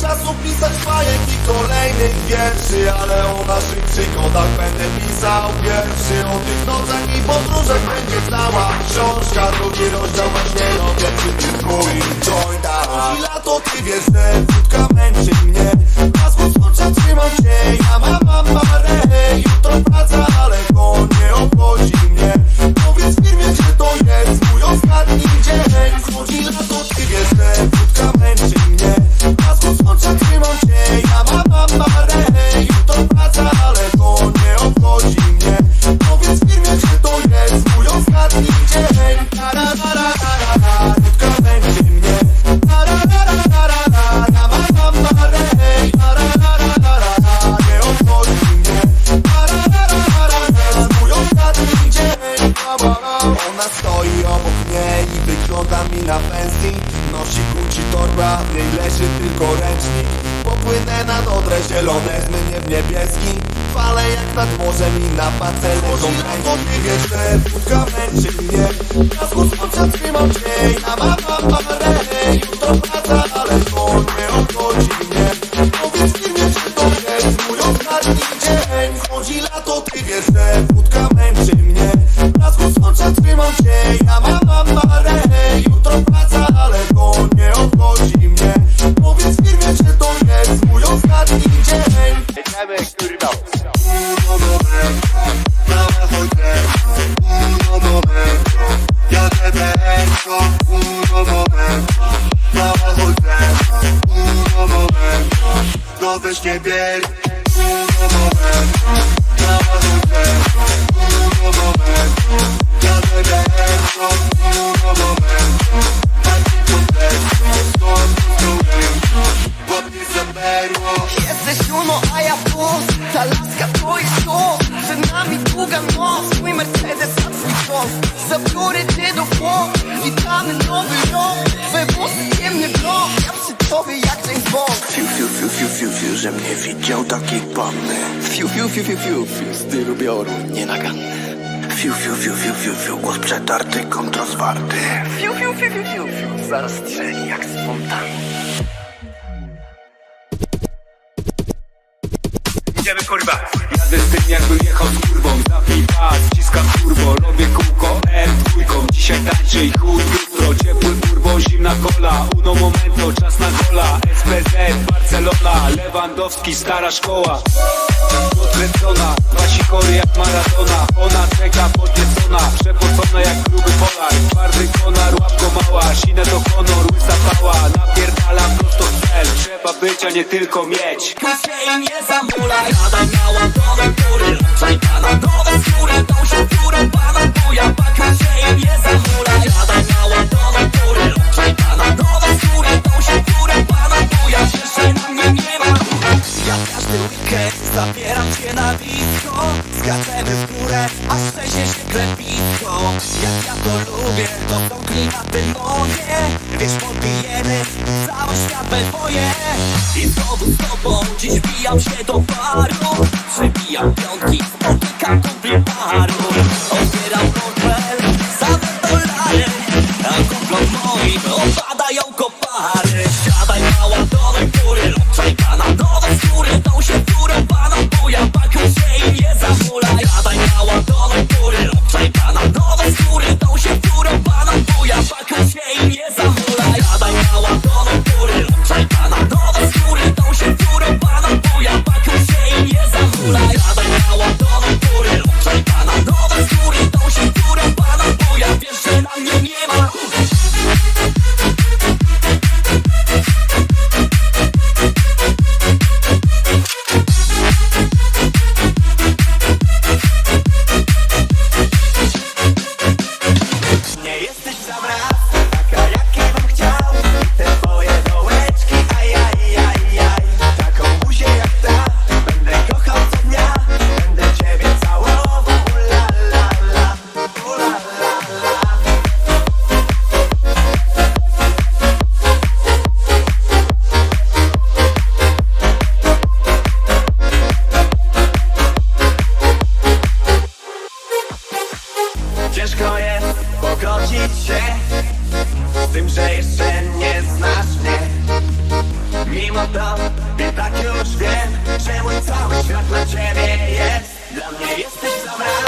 czasu pisać bajek i kolejnych wierszy Ale o naszych przygodach będę pisał pierwszy. O tych nocach i podróżach będzie cała książka Drugi rozdział właśnie no pierwszy ty mój. Jointa I lato ty wiesz, że wódka męczy mnie. A z słońca trzymam się, ja mam amarę. Jutro praca, ale to nie obchodzi mnie Ona stoi obok mnie i wygląda mi na pensji Nosi Gucci torba, w niej leży tylko ręcznik. Popłynę na Odrę, zielone zmynie w niebieski. Fale jak nad morzem i na pace leżą wiesz, że wódka męczy mnie. Na wschód słońca trzymam cię, ja mam amarę Jutro praca, ale to nie obchodzi mnie. Powiedz firmie, że to jest mój ostatni dzień Wchodzi lato, ty wiesz, że Weź nie bieg Jesteś uno, a ja plus Ta laska jest to Przed nami długa noc. Mój Mercedes, a twój włos Zabiorę cię do Włoch Witamy nowy rok że mnie widział takiej panny Fiu, fiu, fiu, fiu, fiu, fiu, stylu bioru, nienaganny. Fiu, fiu, fiu, fiu, fiu, fiu, głos przetarty, kontrozwarty Fiu, fiu, fiu, fiu, fiu, fiu Zaraz strzeli jak spontan Idziemy, kurwa. Jadę z tym jakby jechał z kurwą Zapnij pas, ściskam turbo Robię kółko R dwójką Dzisiaj tańczy i chuj Lewandowski, stara szkoła. Podkręcona, wasi kory jak Maradona Ona czeka podniecona Przepocona jak gruby polar. Twardy konar, łapko mała Sinę to honor, łysa pała Napierdalam prosto w cel Trzeba być, a nie tylko mieć. Się nie zamulaj. Gadaj miała dole góry Dziś wbijam się do baru Przebijam piątki Ciężko jest pogodzić się Z tym, że jeszcze nie znasz mnie. Mimo to i tak już wiem Że mój cały świat dla ciebie jest. Dla mnie jesteś sam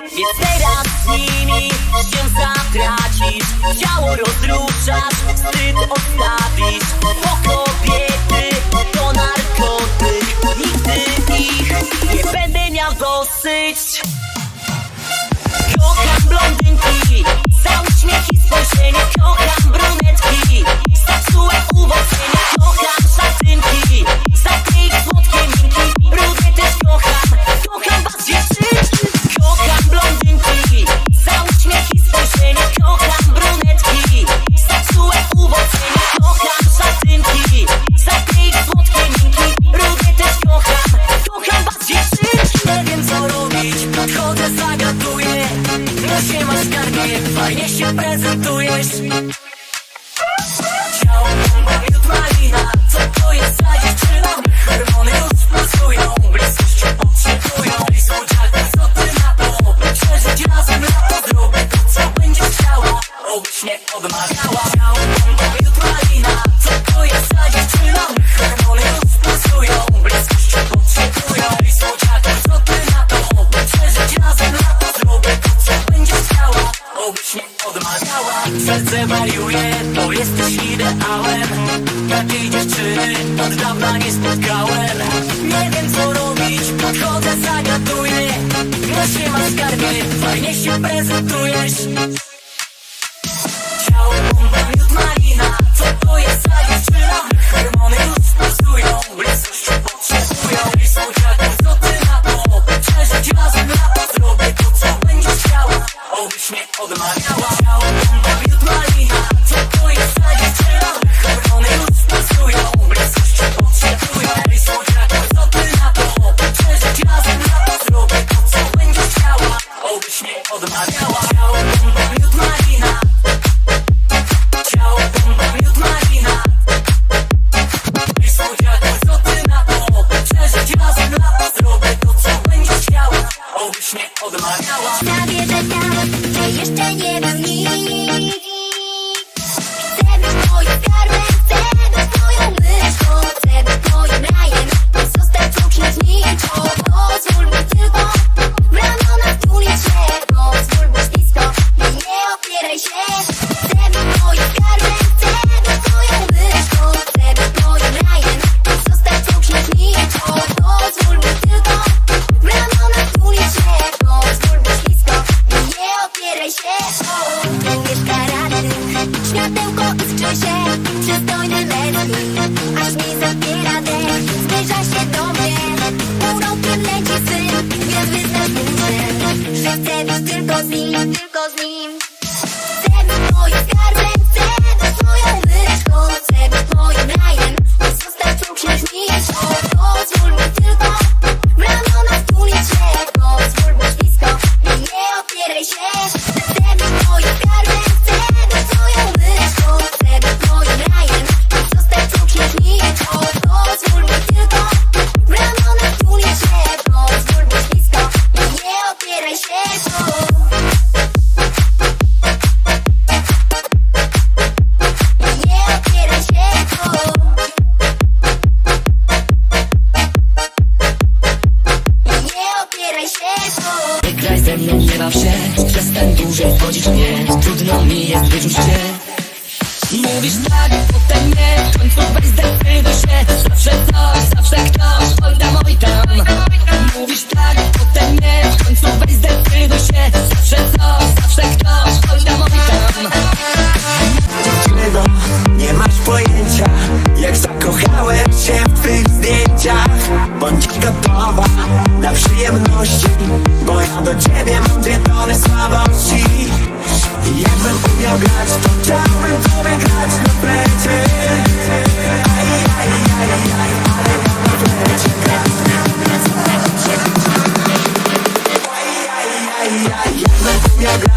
It's laid out. dziewczyny Od dawna nie spotkałem. Nie wiem co robić, podchodzę, zagaduję No się ma skarbie, fajnie się prezentujesz. Ciało bomba, miód malina. Co to jest za dziewczyna? Hormony już pulsują, blisko się potrzebują. I co ty na to? Przeżyć razem lato Zrobię? To co będziesz chciała? Obyś mnie odmawiała. Stawię wetał, że jeszcze nie mam nic. grać, to chciałbym tobie grać na plecie Aj,